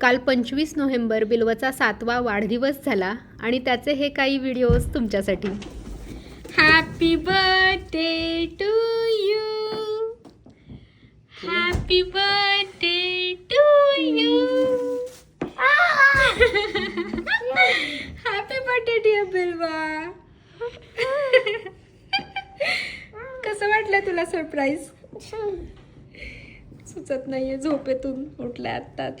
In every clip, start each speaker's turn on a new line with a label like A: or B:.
A: काल पंचवीस नोव्हेंबर बिल्वचा सातवा वाढदिवस झाला आणि त्याचे हे काही व्हिडिओज तुमच्यासाठी. Happy birthday to you happy birthday to you happy birthday dear Bilva कसं वाटलं तुला सरप्राईज सुचत नाहीये झोपेतून उठल्या आत्ताच.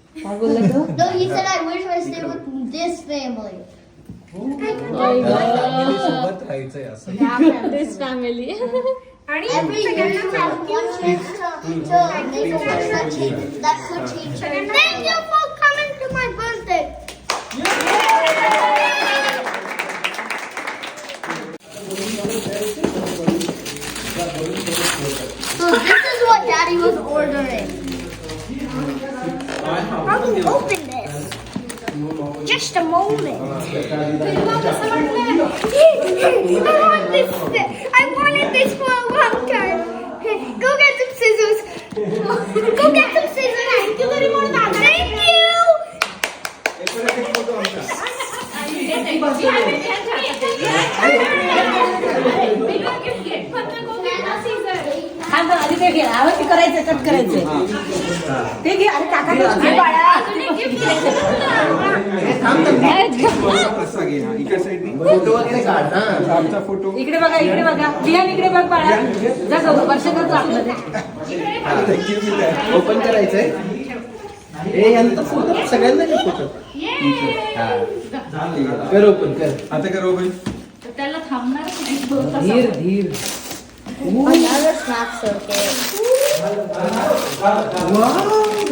B: circuit family.
C: काय बोलला तो
D: No, he said I wish I stayed with this family.
B: Family सोबत राहायचंय असं.
A: This family
D: Every year you have one chance to, to make a wish that changes. That could change. Thank you for coming to my birthday. So this is what Daddy was ordering. How do you open this? Just a moment. I want this. I wanted this for a long time. Go get some scissors. Go get some scissors. Thank you very much. Thank you.
C: हा गं, आधी ते घे. आवाज ते करायचं cut करायचं ते घे. अरे काका घे बाळा.
B: फोटो वगैरे काढ ना.
E: आमचा फोटो
C: इकडे बघा इकडे बघा. विहान इकडे बघ बाळा. जा गं, वर्ष करतो आपलं ते.
B: ओपन करायचंय. ए यांचा फोटो सगळ्यांना घे फोटो हा. कर ओपन कर.
E: आता का रोबन
B: धीर धीर.
D: Another snack circuit.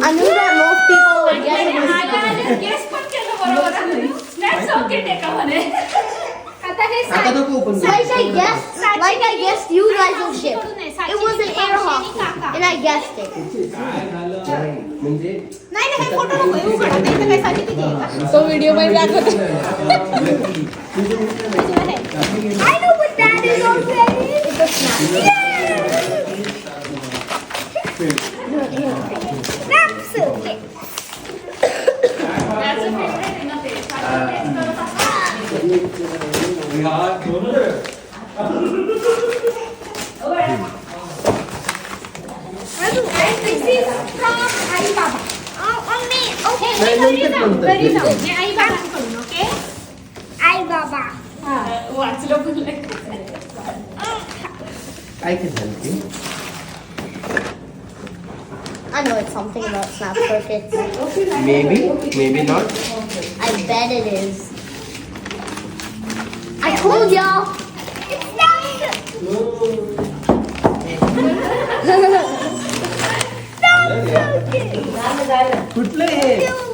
D: I knew that most people would get it.
B: आता नको open
D: Like I guessed, like I guessed you guys will ship. It was an air hockey, and I guessed it.
B: म्हणजे
A: तो video मध्ये दाखवतो
D: I know Very sound. Very sound.
B: I can help you.
D: I know it's something about snap.
B: Maybe, maybe not.
D: I bet it is. I told y'all.
B: Good
D: play.